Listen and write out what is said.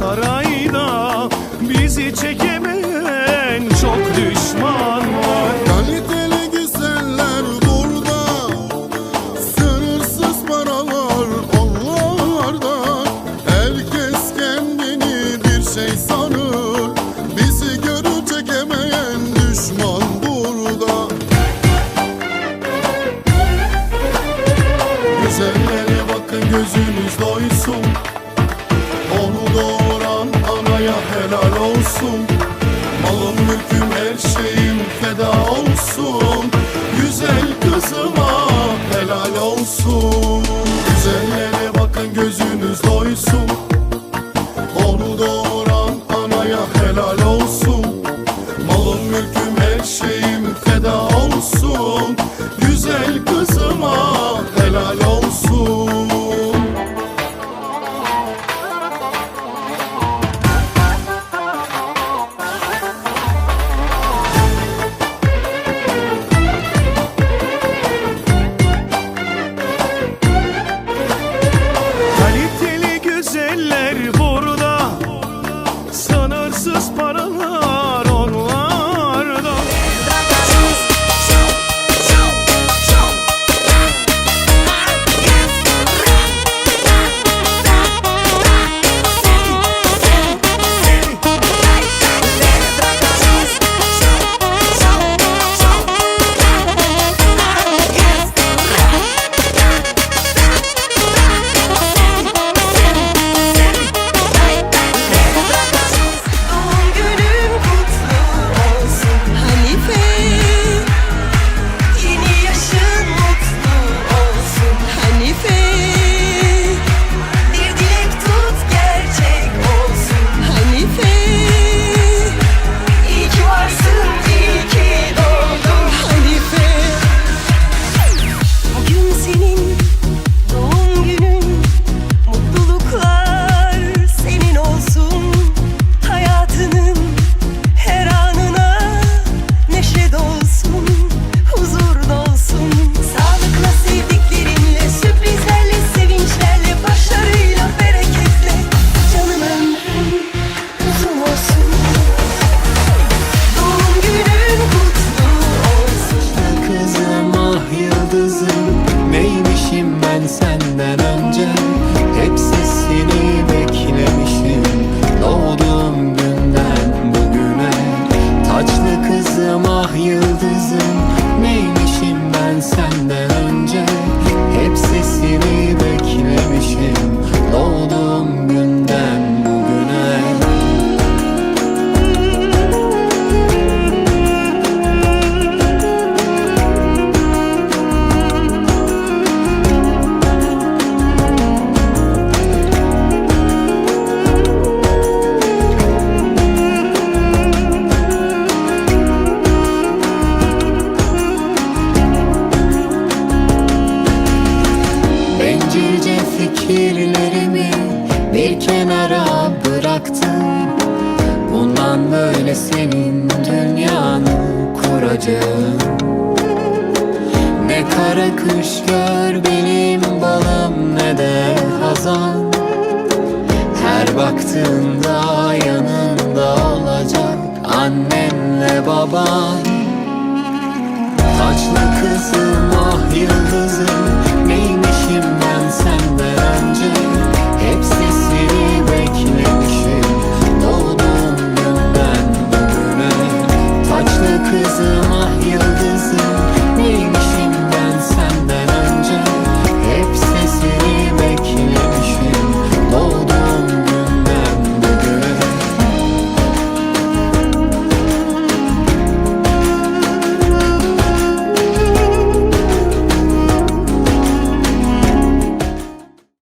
sarayda bizi çekemeyen çok düğün. helal olsun. Malım mülküm her şeyim feda olsun. Güzel kızıma helal olsun. Güzellere bakın gözünüz doysun. Onu doğuran anaya helal olsun fikirlerimi bir kenara bıraktım. Bundan böyle senin dünyanı kuracağım. Ne kara kış gör benim balım ne de hazan. Her baktığında yanında olacak annenle baban. Taçlı kızım ah yıldızım